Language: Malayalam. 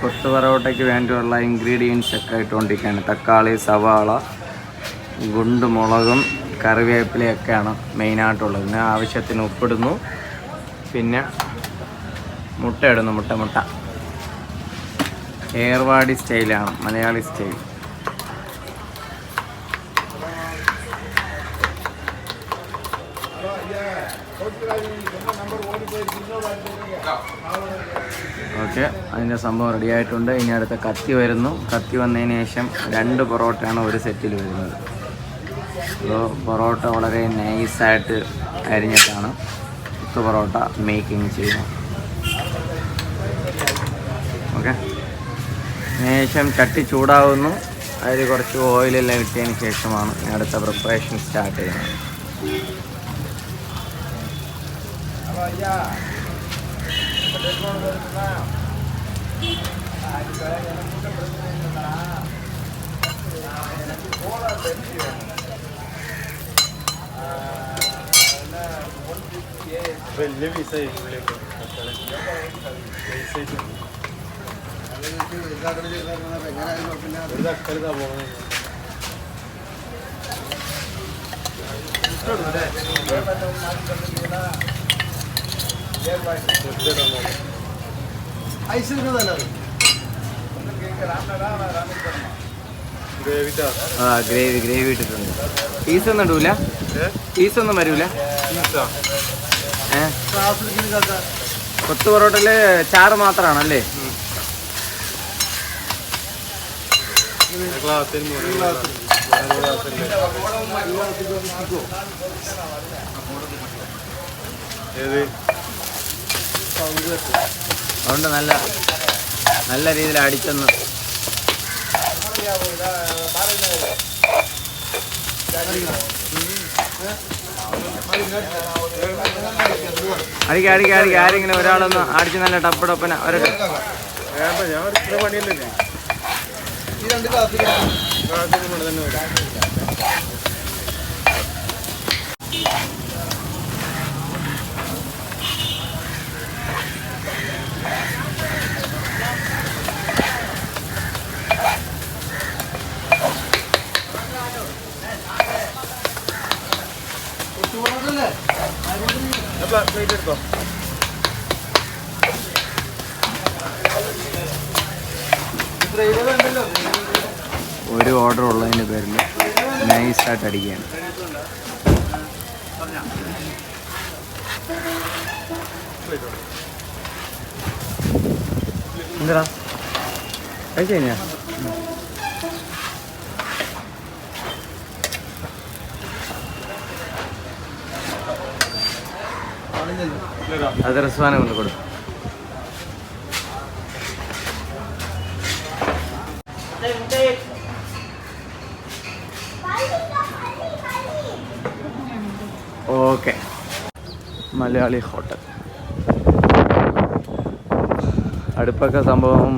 കൊത്തു പൊറോട്ടയ്ക്ക് വേണ്ടിയുള്ള ഇൻഗ്രീഡിയൻസ് ഒക്കെ ഇട്ടുകൊണ്ടിരിക്കുകയാണ്. തക്കാളി സവാള ഗുണ്ടുമുളകും കറിവേപ്പിലയൊക്കെയാണ് മെയിനായിട്ടുള്ളത് പിന്നെ ആവശ്യത്തിന് ഉപ്പിടുന്നു. പിന്നെ മുട്ട ഇടുന്നു മുട്ട മുട്ട. ഏർവാടി സ്റ്റൈലാണ് മലയാളി സ്റ്റൈൽ. ഓക്കെ അതിന്റെ സംഭവം റെഡി ആയിട്ടുണ്ട്. ഇനി അടുത്ത കത്തി വരുന്നു. കത്തി വന്നതിന് ശേഷം രണ്ട് പൊറോട്ടയാണ് ഒരു സെറ്റിൽ വരുന്നത്. അപ്പോൾ പൊറോട്ട വളരെ നൈസായിട്ട് അരിഞ്ഞിട്ടാണ് കുത്തു പൊറോട്ട മേക്കിംഗ് ചെയ്യുന്നത്. ഓക്കെ. ശേഷം ചട്ടി ചൂടാവുന്നു. അതിൽ കുറച്ച് ഓയിലെല്ലാം ഇട്ടതിന് ശേഷമാണ് അടുത്ത പ്രിപ്പറേഷൻ സ്റ്റാർട്ട് ചെയ്യുന്നത്. വലിയ പീസായി ഒരു തക്കാളി സവാള ഗ്രേവിറ്റാ ആ ഗ്രേവി ഗ്രേവി ഇട്ടിട്ടുണ്ട്. പീസ് ഒന്നും ഇടൂല? പീസ് ഒന്നും വരൂല? കൊത്തു പൊറോട്ടയിൽ ചാറ് ക്ലാസ്സില്ലേ ഏത്? അതുകൊണ്ട് നല്ല നല്ല രീതിയിൽ അടിച്ചെന്ന്. അടിക്ക അടിക്ക അടിക്ക. ആരെങ്കിലും ഒരാളൊന്ന് അടിച്ച് നല്ല ടപ്പ് ടപ്പന വരട്ടെ വേണ്ട ഞാൻ ഒരു ഇത്ര പണിയല്ലേ പ്ലേറ്റ് എടുത്തോ? ഒരു ഓർഡർ ഉള്ളതിന്റെ പേരിൽ നൈസായിട്ട് അടിക്കുകയാണ്. എന്താ കഴിച്ചു കഴിഞ്ഞാ? അത് റിസ്വാനെ കൊണ്ട് കൊടുക്കും ഓക്കെ. മലയാളി ഹോട്ടൽ. അടുപ്പൊക്കെ സംഭവം